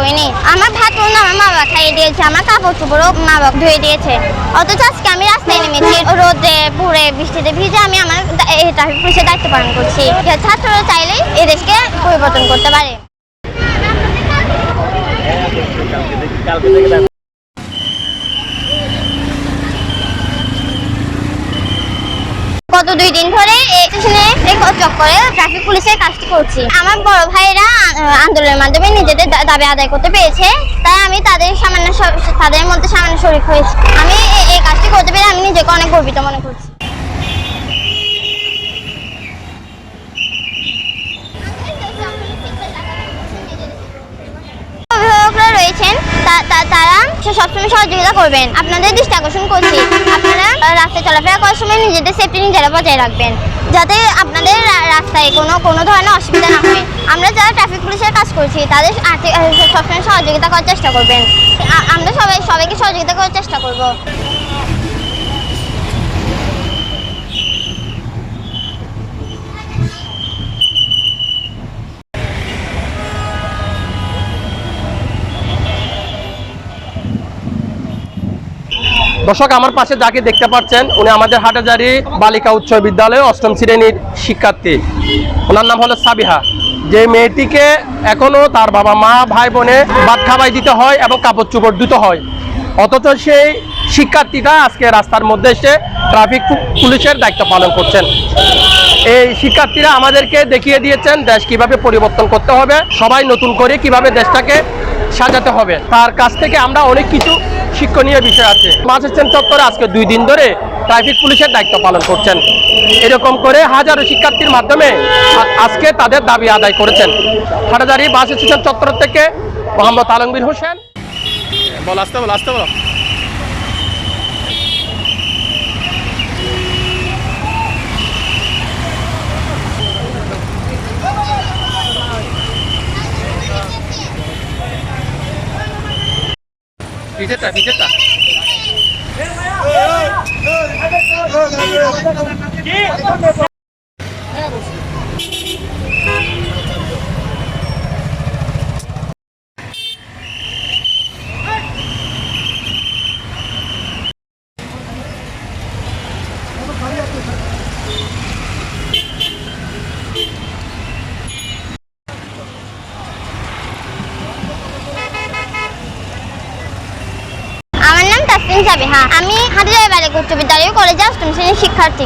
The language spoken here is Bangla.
করিনি আমার ভাত রান্না আমার মা বাবা খাইয়ে দিয়েছে, আমার কাপড় চোপড়ও মা বাবা ধুয়ে দিয়েছে। অথচ আজকে আমি রাস্তায় নেমেছি, রোদে পুড়ে বৃষ্টিতে ভিজে আমি আমার পুলিশের দায়িত্ব পালন করছি। ছাত্ররা চাইলেই এই দেশকে পরিবর্তন করতে পারে। গত দুই দিন ধরে এই স্টেশনে এই চক্করে ট্রাফিক পুলিশের কাজটি করছি। আমার বড় ভাইয়েরা আন্দোলনের মাধ্যমে নিজেদের দাবি আদায় করতে পেরেছে। তাই আমি তাদের সামান্য তাদের মধ্যে সামান্য শরীর হয়েছি। আমি এই কাজটি করতে পেরে আমি নিজেকে অনেক গর্বিত মনে করছি। রয়েছেন তারা সবসময় সহযোগিতা করবেন। আপনাদের দৃষ্টি আকর্ষণ করছি। আপনারা রাস্তায় চলাফেরা করার সময় নিজেদের সেফটি নিজেরা বজায় রাখবেন। যাতে আপনাদের রাস্তায় কোনো কোনো ধরনের অসুবিধা না হয়। আমরা যারা ট্রাফিক পুলিশের কাজ করছি, তাদের আর্থিক- সবসময় সহযোগিতা করার চেষ্টা করবেন। আমরা সবাই, সবাইকে সহযোগিতা করার চেষ্টা করব। দর্শক, আমার পাশে যাকে দেখতে পাচ্ছেন, উনি আমাদের হাটাজারি বালিকা উচ্চ বিদ্যালয়ে অষ্টম শ্রেণির শিক্ষার্থী। ওনার নাম হলো সাবিহা। যে মেয়েটিকে এখনও তার বাবা মা, ভাই বোনে ভাত খাবাই দিতে হয় এবং কাপড় চোপড় দিতে হয়। অথচ সেই শিক্ষার্থীটা আজকে রাস্তার মধ্যে এসে ট্রাফিক পুলিশের দায়িত্ব পালন করছেন। এই শিক্ষার্থীরা আমাদেরকে দেখিয়ে দিয়েছেন দেশ কীভাবে পরিবর্তন করতে হবে, সবাই নতুন করে কীভাবে দেশটাকে সাজাতে হবে। তার কাছ থেকে আমরা অনেক কিছু শিক্ষণীয় বিষয় আছে। মাছ স্ট্যান্ড চত্বরে। আজকে দুই দিন ধরে ট্রাফিক পুলিশের দায়িত্ব পালন করছেন। এরকম করে হাজারো শিক্ষার্থীর মাধ্যমে আজকে তাদের দাবি আদায় করেছেন। হাটাজারি বাস স্টেশন চত্বর থেকে। মোহাম্মদ আলমবীর হোসেন। বল, আসতে বল, আসতে বলো। リセットリセット আমার হ্যাঁ। আমি হাটিজারি বালিকা উচ্চ বিদ্যালয় কলেজে অষ্টম শ্রেণির শিক্ষার্থী।